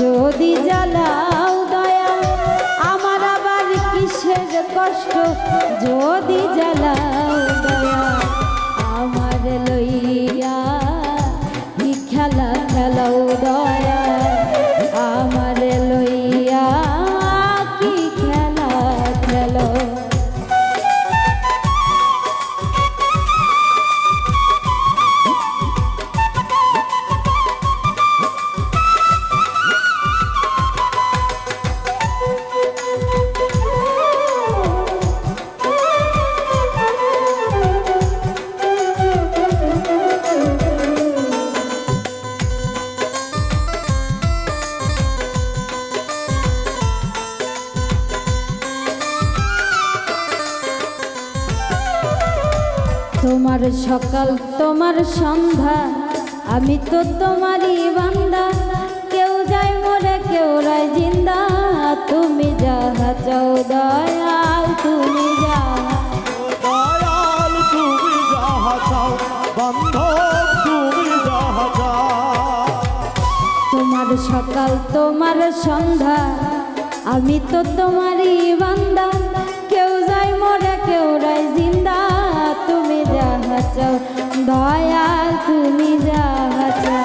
যদি জ্বালাও সকাল তোমার সন্ধ্যা। আমি তো তোমারই বান্দা। কেউ যায় মরে কেউ রায় জিন্দা। তুমি যাহা চাও দয়াল তুমি যাহা দয়াল তুমি যাহা চাও। বান্ধব তুমি যাহা চাও। তোমার সকাল তোমার সন্ধ্যা। আমি তো তোমারই বান্দা। কেউ যায় মরে কেউ রায় জিন্দা। যাহা চাও দয়াল তুমি যাহা চাও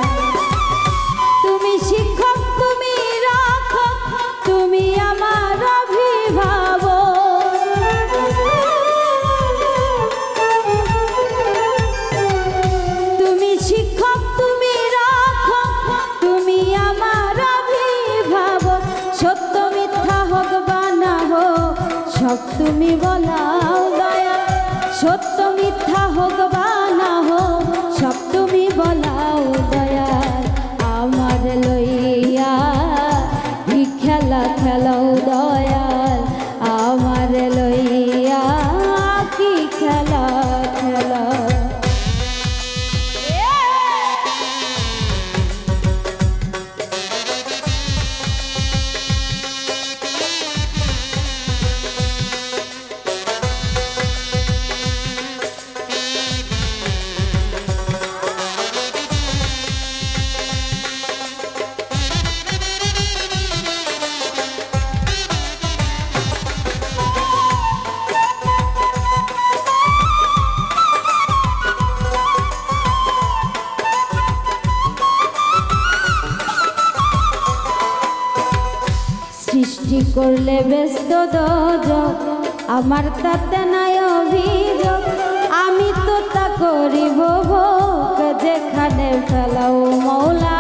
সৃষ্টি করলে ব্যস্ত আমার তাতে নাই অভিযোগ। আমি তো তা করিব ভোগ যেখানে ফেলাও মৌলা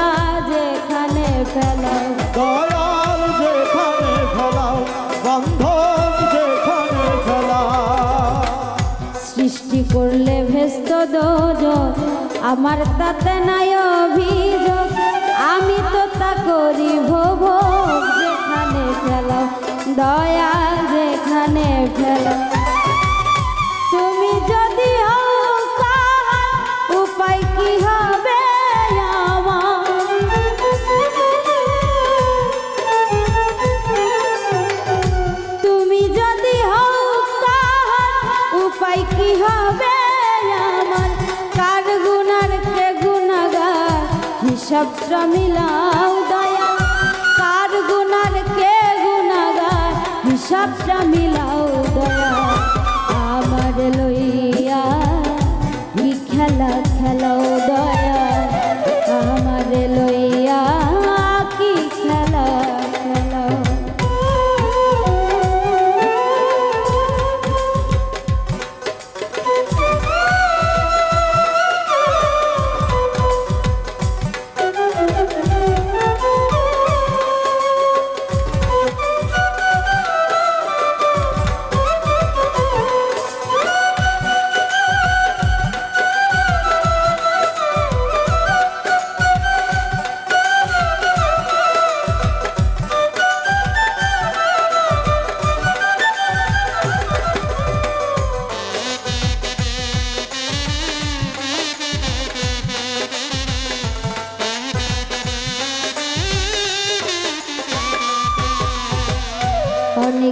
যেখানে ফেলাও। দয়াল যেখানে ফেলাও বান্ধব যেখানে ফেলাও। সৃষ্টি করলে ভেস্ত দোজ আমার তাতে নাই অভিযোগ। আমি তো তা করিব ভোগ দয়া যেখানে ফেলাও তুমি যদি উপায় কি হবে তুমি যদি উপায় কি হবে কার হিসাবটা মিলাও হিসাবটা মিলাও দয়া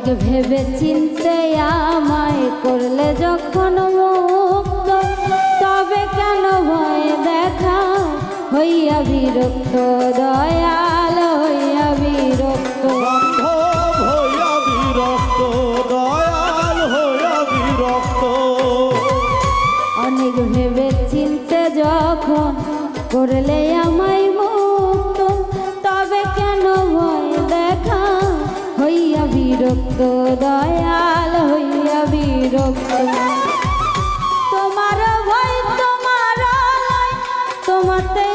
ভেবে চিনতে আমায় করলে যখন মুক্ত তবে কেন ভয় দেখা হইয়া বিরক্ত দয়াল দয়াল হইয়া বিরক্ত। তোমার ভয় তোমার তোমাতে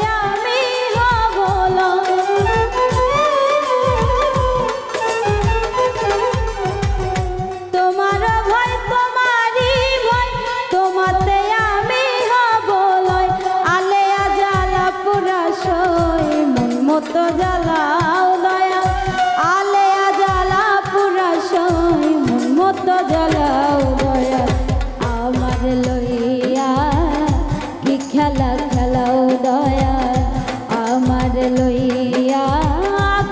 দাও দয়া কি খেলা খেলাও দয়া, আমার লইয়া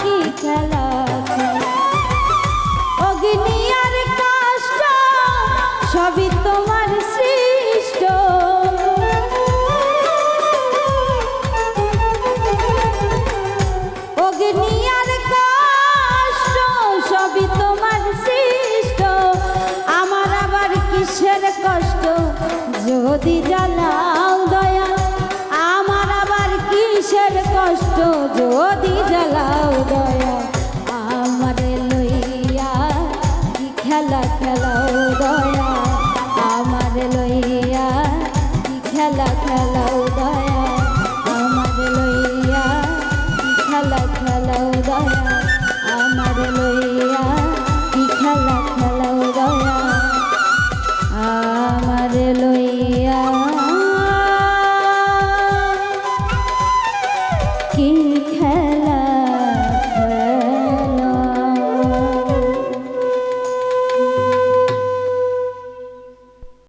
কি খেলা অগ্নি আর কাষ্ট সবই তোমার মানুষের কষ্ট যদি জ্বালাও দয়া আমার আবার কিসের কষ্ট যদি জ্বালাও দয়া?